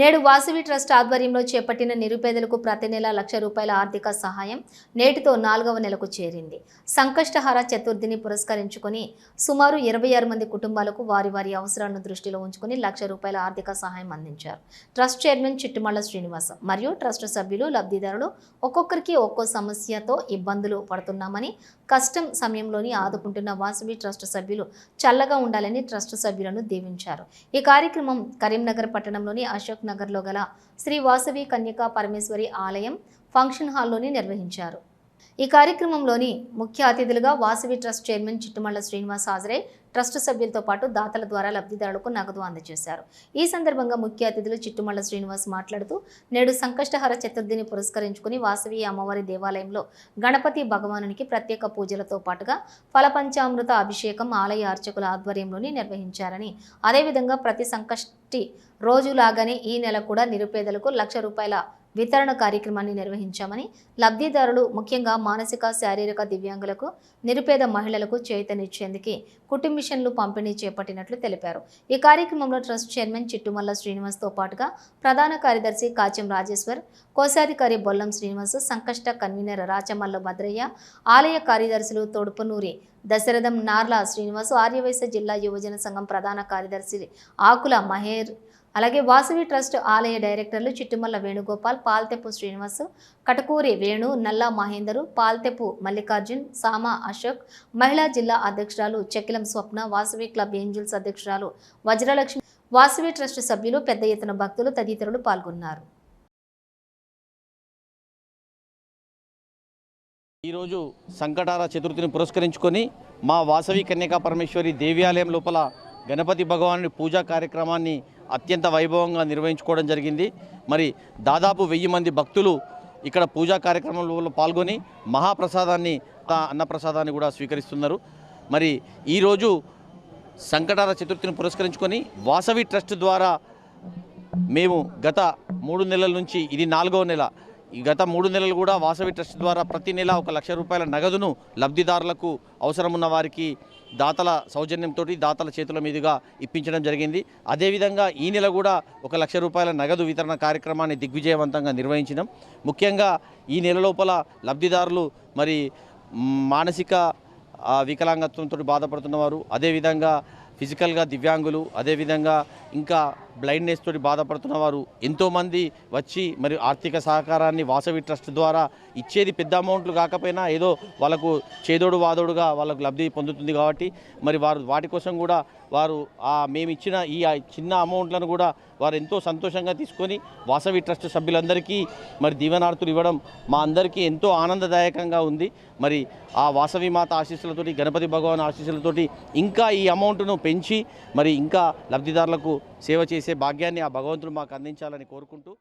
నేడు వాసవి ట్రస్ట్ ఆధ్వర్యంలో చేపట్టిన నిరుపేదలకు ప్రతి నెల లక్ష రూపాయల ఆర్థిక సహాయం నేటితో నాలుగవ నెలకు చేరింది. సంకష్టహార చతుర్థిని పురస్కరించుకొని సుమారు ఇరవై ఆరు మంది కుటుంబాలకు వారి వారి అవసరాలను దృష్టిలో ఉంచుకొని లక్ష రూపాయల ఆర్థిక సహాయం అందించారు. ట్రస్ట్ చైర్మన్ చిట్టుమల్ల శ్రీనివాస్ మరియు ట్రస్ట్ సభ్యులు లబ్ధిదారులు ఒక్కొక్కరికి ఒక్కో సమస్యతో ఇబ్బందులు పడుతున్నామని కష్టం సమయంలోని ఆదుకుంటున్న వాసవి ట్రస్ట్ సభ్యులు చల్లగా ఉండాలని ట్రస్ట్ సభ్యులను దీవించారు. ఈ కార్యక్రమం కరీంనగర్ పట్టణంలోని అశోక్ నగర్లో గల శ్రీ వాసవి కన్యకా పరమేశ్వరి ఆలయం ఫంక్షన్ హాల్లోనే నిర్వహించారు. ఈ కార్యక్రమంలోని ముఖ్య అతిథులుగా వాసవి ట్రస్ట్ చైర్మన్ చిట్టుమల్ల శ్రీనివాస్ హాజరై ట్రస్ట్ సభ్యులతో పాటు దాతల ద్వారా లబ్ధిదారులకు నగదు అందజేశారు. ఈ సందర్భంగా ముఖ్య అతిథులు చిట్టుమల్ల శ్రీనివాస్ మాట్లాడుతూ నేడు సంకష్టహర చతుర్థిని పురస్కరించుకుని వాసవి అమ్మవారి దేవాలయంలో గణపతి భగవానునికి ప్రత్యేక పూజలతో పాటుగా ఫలపంచామృత అభిషేకం ఆలయ అర్చకుల ఆధ్వర్యంలోని నిర్వహించారని అదేవిధంగా ప్రతి సంకష్టి రోజులాగానే ఈ నెల కూడా నిరుపేదలకు లక్ష రూపాయల వితరణ కార్యక్రమాన్ని నిర్వహించామని లబ్ధిదారులు ముఖ్యంగా మానసిక శారీరక దివ్యాంగులకు నిరుపేద మహిళలకు చేతనిచ్చేందుకు కుటుంబిషన్లు పంపిణీ చేపట్టినట్లు తెలిపారు. ఈ కార్యక్రమంలో ట్రస్ట్ చైర్మన్ చిట్టుమల్ల శ్రీనివాస్తో పాటుగా ప్రధాన కార్యదర్శి కాచెం రాజేశ్వర్ కోశాధికారి బొల్లం శ్రీనివాస్ సంకష్ట కన్వీనర్ రాచమల్ల భద్రయ్య ఆలయ కార్యదర్శులు తొడుపునూరి దశరథం నార్ల శ్రీనివాసు ఆర్యవైశ్య జిల్లా యువజన సంఘం ప్రధాన కార్యదర్శి ఆకుల మహేర్. అలాగే వాసవి ట్రస్ట్ ఆలయ డైరెక్టర్లు చిట్టుమల్ల వేణుగోపాల్ పాల్తెప్పు శ్రీనివాస్ కటకూరి వేణు నల్లా మహేందరు పాల్తెప్పు మల్లికార్జున్ సామా అశోక్ మహిళా జిల్లా అధ్యక్షురాలు చెక్కిలం స్వప్న వాసవి క్లబ్ ఏంజిల్స్ అధ్యక్షురాలు వజ్రలక్ష్మి వాసవి ట్రస్ట్ సభ్యులు పెద్ద ఎత్తున భక్తులు తదితరులు పాల్గొన్నారు. ఈరోజు సంకటార చతుర్థిని పురస్కరించుకొని మా వాసవి కన్యకా పరమేశ్వరి దేవాలయం లోపల గణపతి భగవానుడి పూజా కార్యక్రమాన్ని అత్యంత వైభవంగా నిర్వహించుకోవడం జరిగింది. మరి దాదాపు వెయ్యి మంది భక్తులు ఇక్కడ పూజా కార్యక్రమంలో పాల్గొని మహాప్రసాదాన్ని అన్నప్రసాదాన్ని కూడా స్వీకరిస్తున్నారు. మరి ఈరోజు సంకటార చతుర్థిని పురస్కరించుకొని వాసవి ట్రస్ట్ ద్వారా మేము గత మూడు నెలల నుంచి ఇది నాలుగవ నెల గత మూడు నెలలు కూడా వాసవి ట్రస్ట్ ద్వారా ప్రతి నెల ఒక లక్ష రూపాయల నగదును లబ్ధిదారులకు అవసరం ఉన్న వారికి దాతల సౌజన్యంతో దాతల చేతుల మీదుగా ఇప్పించడం జరిగింది. అదేవిధంగా ఈ నెల కూడా ఒక లక్ష రూపాయల నగదు వితరణ కార్యక్రమాన్ని దిగ్విజయవంతంగా నిర్వహించినాం. ముఖ్యంగా ఈ నెల లోపల లబ్ధిదారులు మరి మానసిక వికలాంగత్వంతో బాధపడుతున్నవారు అదేవిధంగా ఫిజికల్గా దివ్యాంగులు అదేవిధంగా ఇంకా బ్లైండ్నెస్ తోటి బాధపడుతున్న వారు ఎంతోమంది వచ్చి మరి ఆర్థిక సహకారాన్ని వాసవి ట్రస్ట్ ద్వారా ఇచ్చేది పెద్ద అమౌంట్లు కాకపోయినా ఏదో వాళ్ళకు చేదోడు వాదోడుగా వాళ్ళకు లబ్ధి పొందుతుంది కాబట్టి మరి వారు వాటి కోసం కూడా వారు ఆ మేము ఇచ్చిన ఈ చిన్న అమౌంట్లను కూడా వారు ఎంతో సంతోషంగా తీసుకొని వాసవి ట్రస్ట్ సభ్యులందరికీ మరి దీవెనార్థులు ఇవ్వడం మా అందరికీ ఎంతో ఆనందదాయకంగా ఉంది. మరి ఆ వాసవి మాత ఆశీస్సులతోటి గణపతి భగవాన్ ఆశీస్సులతోటి ఇంకా ఈ అమౌంట్ను పెంచి మరి ఇంకా లబ్ధిదారులకు సేవ చేసే భాగ్యాన్ని ఆ భగవంతుడు మాకు అందించాలని కోరుకుంటూ